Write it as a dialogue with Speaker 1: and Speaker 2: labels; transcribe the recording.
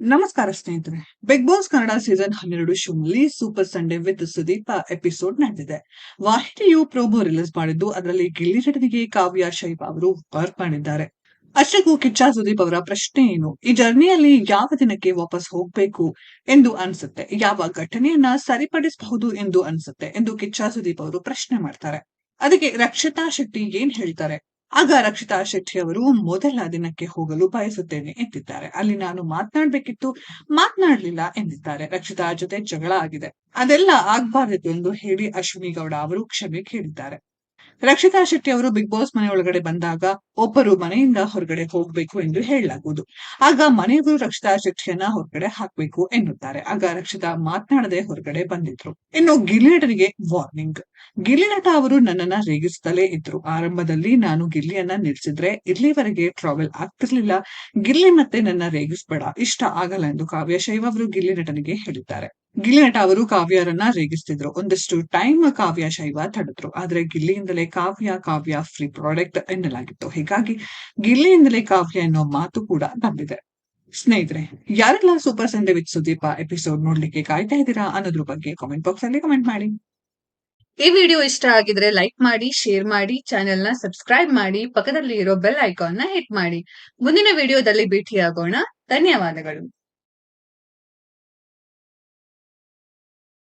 Speaker 1: ನಮಸ್ಕಾರ ಸ್ನೇಹಿತರೆ big boss Kannada season ಹನ್ನೆರಡು ಶೋನಲ್ಲಿ super Sunday with Sudeep episode ನಡೆದಿದೆ. ವಾಹಿನಿಯು ಪ್ರೋಮೋ ರಿಲೀಸ್ ಮಾಡಿದ್ದು, ಅದರಲ್ಲಿ ಗಿಲ್ಲಿ ನಟನಿಗೆ ಕಾವ್ಯ, ಶೈವ ಅವರು ವರ್ಕ್ ಮಾಡಿದ್ದಾರೆ ಅಷ್ಟಕ್ಕೂ ಕಿಚ್ಚ ಸುದೀಪ್ ಅವರ ಪ್ರಶ್ನೆ ಏನು? ಈ ಜರ್ನಿಯಲ್ಲಿ ಯಾವ ದಿನಕ್ಕೆ ವಾಪಸ್ ಹೋಗ್ಬೇಕು ಎಂದು ಅನ್ಸುತ್ತೆ? ಯಾವ ಘಟನೆಯನ್ನ ಸರಿಪಡಿಸಬಹುದು ಎಂದು ಅನ್ಸುತ್ತೆ? ಎಂದು ಕಿಚ್ಚ ಸುದೀಪ್ ಅವರು ಪ್ರಶ್ನೆ ಮಾಡ್ತಾರೆ. ಅದಕ್ಕೆ ರಕ್ಷಿತಾ ಶೆಟ್ಟಿ ಏನ್ ಹೇಳ್ತಾರೆ? ಆಗ ರಕ್ಷಿತಾ ಶೆಟ್ಟಿ ಅವರು ಮೊದಲ ದಿನಕ್ಕೆ ಹೋಗಲು ಬಯಸುತ್ತೇನೆ ಎಂದಿದ್ದಾರೆ. ಅಲ್ಲಿ ನಾನು ಮಾತನಾಡಬೇಕಿತ್ತು. ಮಾತನಾಡಲಿಲ್ಲ ಎಂದಿದ್ದಾರೆ. ರಕ್ಷಿತಾ ಜೊತೆ ಜಗಳ ಆಗಿದೆ. ಅದೆಲ್ಲ ಆಗ್ಬಾರದು ಎಂದು ಹೇಳಿ ಅಶ್ವಿನಿ ಗೌಡ ಅವರು ಕ್ಷಮೆ ಕೇಳಿದ್ದಾರೆ. ರಕ್ಷಿತಾ ಶೆಟ್ಟಿ ಅವರು ಬಿಗ್ ಬಾಸ್ ಮನೆಯೊಳಗಡೆ ಬಂದಾಗ ಒಬ್ಬರು ಮನೆಯಿಂದ ಹೊರಗಡೆ ಹೋಗ್ಬೇಕು ಎಂದು ಹೇಳಲಾಗುವುದು. ಆಗ ಮನೆಯವರು ರಕ್ಷಿತಾ ಶೆಟ್ಟಿಯನ್ನ ಹೊರಗಡೆ ಹಾಕ್ಬೇಕು ಎನ್ನುತ್ತಾರೆ. ಆಗ ರಕ್ಷಿತಾ ಮಾತನಾಡದೆ ಹೊರಗಡೆ ಬಂದಿದ್ರು. ಇನ್ನು ಗಿಲ್ಲಿ ನಟನಿಗೆ ವಾರ್ನಿಂಗ್ ಗಿಲ್ಲಿನಟ ಅವರು ನನ್ನನ್ನ ರೇಗಿಸುತ್ತಲೇ ಇದ್ರು. ಆರಂಭದಲ್ಲಿ ನಾನು ಗಿಲ್ಲಿಯನ್ನ ನಿಲ್ಸಿದ್ರೆ ಇಲ್ಲಿವರೆಗೆ ಟ್ರಾವೆಲ್ ಆಗ್ತಿರ್ಲಿಲ್ಲ. ಗಿಲ್ಲಿ ಮತ್ತೆ ನನ್ನ ರೇಗಿಸ್ಬೇಡ. ಇಷ್ಟ ಆಗಲ್ಲ ಎಂದು ಕಾವ್ಯ ಶೈವ ಅವರು ಗಿಲ್ಲಿ ನಟನಿಗೆ ಹೇಳಿದ್ದಾರೆ. ಗಿಲ್ಲಿ ನಟ ಅವರು ಕಾವ್ಯರನ್ನ ರೇಗಿಸ್ತಿದ್ರು. ಒಂದಷ್ಟು ಟೈಮ್ ಕಾವ್ಯ ಶೈವ ತಡೆದ್ರು. ಆದ್ರೆ ಗಿಲ್ಲಿಯಿಂದಲೇ ಕಾವ್ಯ ಕಾವ್ಯ ಫ್ರೀ ಪ್ರಾಡಕ್ಟ್ ಎನ್ನಲಾಗಿತ್ತು. ಹೀಗಾಗಿ ಗಿಲ್ಲಿಯಿಂದಲೇ ಕಾವ್ಯ ಎನ್ನೋ ಮಾತು ಕೂಡ ಬಂದಿದೆ. ಸ್ನೇಹಿತರೆ, ಯಾರೆಲ್ಲ super Sunday with Sudeep episode ನೋಡ್ಲಿಕ್ಕೆ ಕಾಯ್ತಾ ಇದ್ದೀರಾ ಅನ್ನೋದ್ರ ಬಗ್ಗೆ ಕಾಮೆಂಟ್ ಬಾಕ್ಸ್ ಅಲ್ಲಿ ಕಮೆಂಟ್ ಮಾಡಿ.
Speaker 2: ಈ ವಿಡಿಯೋ ಇಷ್ಟ ಆಗಿದ್ರೆ ಲೈಕ್ ಮಾಡಿ ಶೇರ್ ಮಾಡಿ ಚಾನೆಲ್ನ ಸಬ್ಸ್ಕ್ರೈಬ್ ಮಾಡಿ ಪಕ್ಕದಲ್ಲಿ ಇರೋ ಬೆಲ್ ಐಕಾನ್ನ ಹಿಟ್ ಮಾಡಿ. ಮುಂದಿನ ವಿಡಿಯೋದಲ್ಲಿ ಭೇಟಿಯಾಗೋಣ. ಧನ್ಯವಾದಗಳು.